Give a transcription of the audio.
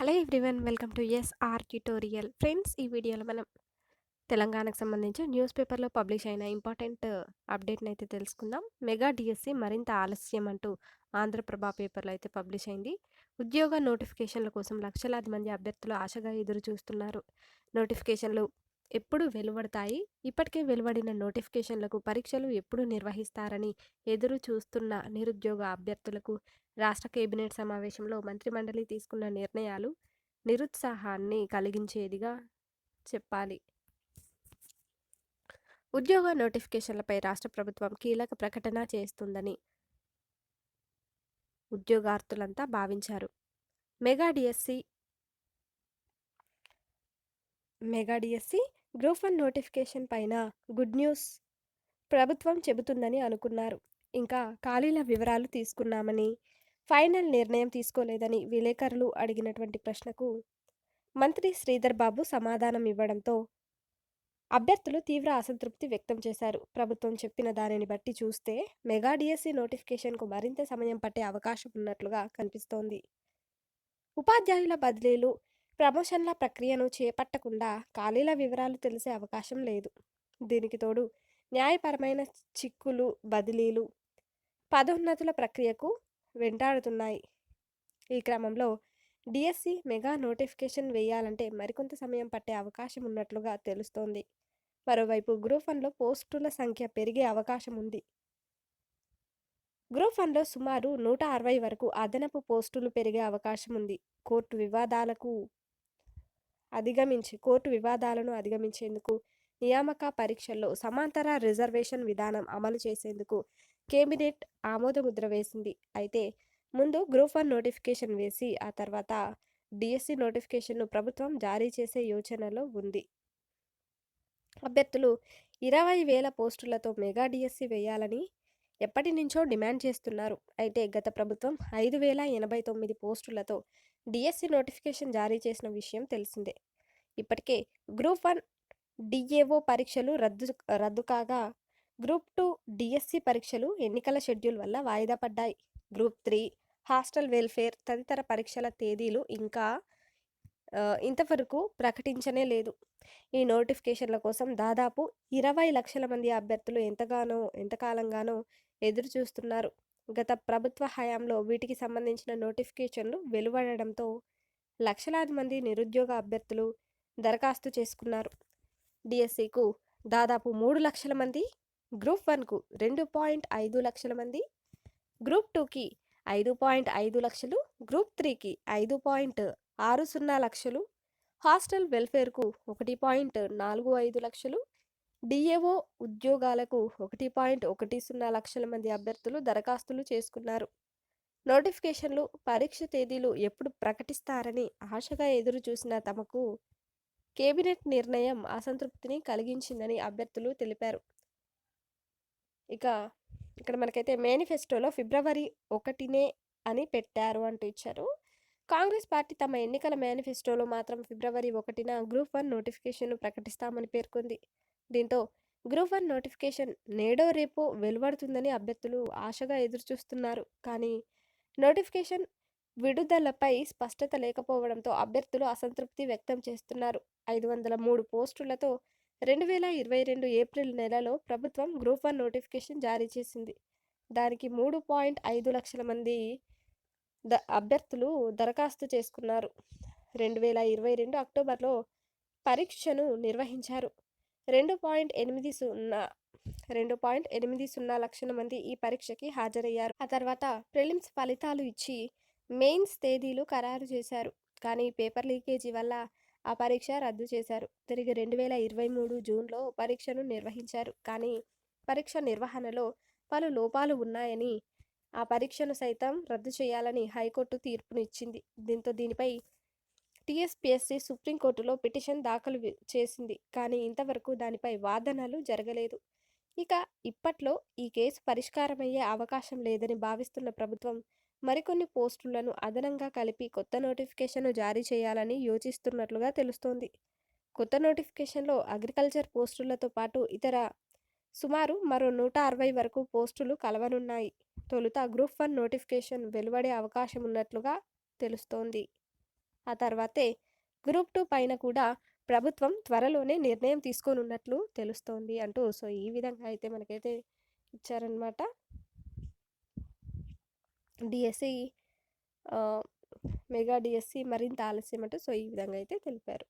Hello everyone welcome to SR tutorial. Friends ఈ వీడియోలో మనం తెలంగాణకు సంబంధించి న్యూస్ పేపర్లో పబ్లిష్ అయిన ఇంపార్టెంట్ అప్డేట్ని అయితే తెలుసుకుందాం. మెగా డిఎస్సి మరింత ఆలస్యం అంటూ ఆంధ్రప్రభ పేపర్లో అయితే పబ్లిష్ అయింది. ఉద్యోగ నోటిఫికేషన్ల కోసం లక్షలాది మంది అభ్యర్థులు ఆశగా ఎదురు చూస్తున్నారు. నోటిఫికేషన్లు ఎప్పుడు వెలువడతాయి? ఇప్పటికే వెలువడిన నోటిఫికేషన్లకు పరీక్షలు ఎప్పుడు నిర్వహిస్తారని ఎదురు చూస్తున్న నిరుద్యోగ అభ్యర్థులకు రాష్ట్ర కేబినెట్ సమావేశంలో మంత్రిమండలి తీసుకున్న నిర్ణయాలు నిరుత్సాహాన్ని కలిగించేదిగా చెప్పాలి. ఉద్యోగ నోటిఫికేషన్లపై రాష్ట్ర ప్రభుత్వం కీలక ప్రకటన చేస్తుందని ఉద్యోగార్థులంతా భావించారు. Mega DSC mega DSC group one notification పైన గుడ్ న్యూస్ ప్రభుత్వం చెబుతుందని అనుకున్నారు. ఇంకా ఖాళీల వివరాలు తీసుకున్నామని ఫైనల్ నిర్ణయం తీసుకోలేదని విలేకరులు అడిగినటువంటి ప్రశ్నకు మంత్రి శ్రీధర్ బాబు సమాధానం ఇవ్వడంతో అభ్యర్థులు తీవ్ర అసంతృప్తి వ్యక్తం చేశారు. ప్రభుత్వం చెప్పిన దానిని బట్టి చూస్తే మెగా డిఎస్సి నోటిఫికేషన్కు మరింత సమయం పట్టే అవకాశం ఉన్నట్లుగా కనిపిస్తోంది. ఉపాధ్యాయుల బదిలీలు ప్రమోషన్ల ప్రక్రియను చేపట్టకుండా ఖాళీల వివరాలు తెలిసే అవకాశం లేదు. దీనికి తోడు న్యాయపరమైన చిక్కులు బదిలీలు పదోన్నతుల ప్రక్రియకు వెంటాడుతున్నాయి. ఈ క్రమంలో డిఎస్సి మెగా నోటిఫికేషన్ వేయాలంటే మరికొంత సమయం పట్టే అవకాశం ఉన్నట్లుగా తెలుస్తోంది. మరోవైపు గ్రూప్ వన్లో పోస్టుల సంఖ్య పెరిగే అవకాశం ఉంది. గ్రూప్ వన్లో సుమారు నూట అరవై వరకు అదనపు పోస్టులు పెరిగే అవకాశం ఉంది. కోర్టు వివాదాలకు అధిగమించి కోర్టు వివాదాలను అధిగమించేందుకు నియామక పరీక్షల్లో సమాంతర రిజర్వేషన్ విధానం అమలు చేసేందుకు కేబినెట్ ఆమోదముద్ర వేసింది. అయితే ముందు గ్రూప్ వన్ నోటిఫికేషన్ వేసి ఆ తర్వాత డిఎస్సి నోటిఫికేషన్ను ప్రభుత్వం జారీ చేసే యోచనలో ఉంది. అభ్యర్థులు ఇరవై వేల పోస్టులతో మెగా డిఎస్సి వేయాలని ఎప్పటి నుంచో డిమాండ్ చేస్తున్నారు. అయితే గత ప్రభుత్వం ఐదు వేల ఎనభై తొమ్మిది పోస్టులతో డిఎస్సి నోటిఫికేషన్ జారీ చేసిన విషయం తెలిసిందే. ఇప్పటికే గ్రూప్ వన్ డిఏఓ పరీక్షలు రద్దు రద్దు కాగా గ్రూప్ టూ డిఎస్సి పరీక్షలు ఎన్నికల షెడ్యూల్ వల్ల వాయిదా పడ్డాయి. గ్రూప్ త్రీ హాస్టల్ వెల్ఫేర్ తదితర పరీక్షల తేదీలు ఇంకా ఇంతవరకు ప్రకటించనే లేదు. ఈ నోటిఫికేషన్ల కోసం దాదాపు ఇరవై లక్షల మంది అభ్యర్థులు ఎంతగానో ఎంతకాలంగానో ఎదురు చూస్తున్నారు గత ప్రభుత్వ హయాంలో వీటికి సంబంధించిన నోటిఫికేషన్లు వెలువడడంతో లక్షలాది మంది నిరుద్యోగ అభ్యర్థులు దరఖాస్తు చేసుకున్నారు. డిఎస్సికు దాదాపు మూడు లక్షల మంది గ్రూప్ వన్కు రెండు పాయింట్ ఐదు లక్షల మంది గ్రూప్ టూకి ఐదు పాయింట్ ఐదు లక్షలు గ్రూప్ త్రీకి ఐదు పాయింట్ ఆరు సున్నా లక్షలు హాస్టల్ వెల్ఫేర్కు ఒకటి పాయింట్ నాలుగు ఐదు లక్షలు డిఏఓ ఉద్యోగాలకు ఒకటి పాయింట్ ఒకటి సున్నా లక్షల మంది అభ్యర్థులు దరఖాస్తులు చేసుకున్నారు. నోటిఫికేషన్లు పరీక్ష తేదీలు ఎప్పుడు ప్రకటిస్తారని ఆశగా ఎదురు చూసిన తమకు కేబినెట్ నిర్ణయం అసంతృప్తిని కలిగించిందని అభ్యర్థులు తెలిపారు. ఇక ఇక్కడ మనకైతే మేనిఫెస్టోలో ఫిబ్రవరి ఒకటినే అని పెట్టారు అంటూ ఇచ్చారు. కాంగ్రెస్ పార్టీ తమ ఎన్నికల మేనిఫెస్టోలో మాత్రం ఫిబ్రవరి ఒకటిన గ్రూప్ వన్ నోటిఫికేషన్ను ప్రకటిస్తామని పేర్కొంది. దీంతో గ్రూప్ వన్ నోటిఫికేషన్ నేడో రేపో వెలువడుతుందని అభ్యర్థులు ఆశగా ఎదురుచూస్తున్నారు. కానీ నోటిఫికేషన్ విడుదలపై స్పష్టత లేకపోవడంతో అభ్యర్థులు అసంతృప్తి వ్యక్తం చేస్తున్నారు. ఐదు వందల మూడు పోస్టులతో రెండు వేల ఇరవై రెండు ఏప్రిల్ నెలలో ప్రభుత్వం గ్రూప్ వన్ నోటిఫికేషన్ జారీ చేసింది. దానికి మూడు పాయింట్ ఐదు లక్షల మంది ద అభ్యర్థులు దరఖాస్తు చేసుకున్నారు. రెండు వేల ఇరవై రెండు అక్టోబర్లో పరీక్షను నిర్వహించారు. రెండు పాయింట్ ఎనిమిది సున్నా రెండు పాయింట్ ఎనిమిది సున్నా లక్షల మంది ఈ పరీక్షకి హాజరయ్యారు. ఆ తర్వాత ప్రిలిమ్స్ ఫలితాలు ఇచ్చి మెయిన్స్ తేదీలు ఖరారు చేశారు. కానీ పేపర్ లీకేజీ వల్ల ఆ పరీక్ష రద్దు చేశారు. తిరిగి రెండు వేల ఇరవై మూడు జూన్లో పరీక్షను నిర్వహించారు. కానీ పరీక్ష నిర్వహణలో పలు లోపాలు ఉన్నాయని ఆ పరీక్షను సైతం రద్దు చేయాలని హైకోర్టు తీర్పునిచ్చింది. దీంతో దీనిపై టీఎస్పీఎస్సీ సుప్రీంకోర్టులో పిటిషన్ దాఖలు చేసింది. కానీ ఇంతవరకు దానిపై వాదనలు జరగలేదు. ఇక ఇప్పట్లో ఈ కేసు పరిష్కారమయ్యే అవకాశం లేదని భావిస్తున్న ప్రభుత్వం మరికొన్ని పోస్టులను అదనంగా కలిపి కొత్త నోటిఫికేషన్ను జారీ చేయాలని యోచిస్తున్నట్లుగా తెలుస్తోంది. కొత్త నోటిఫికేషన్లో అగ్రికల్చర్ పోస్టులతో పాటు ఇతర సుమారు మరో నూట అరవై వరకు పోస్టులు కలవనున్నాయి. తొలుత గ్రూప్ వన్ నోటిఫికేషన్ వెలువడే అవకాశం ఉన్నట్లుగా తెలుస్తోంది. ఆ తర్వాతే గ్రూప్ టూ పైన కూడా ప్రభుత్వం త్వరలోనే నిర్ణయం తీసుకోనున్నట్లు తెలుస్తోంది అంటూ సో ఈ విధంగా అయితే మనకైతే ఇచ్చారనమాట డిఎస్సి మెగా డిఎస్సి మరింత ఆలస్యం అంటూ సో ఈ విధంగా అయితే తెలిపారు.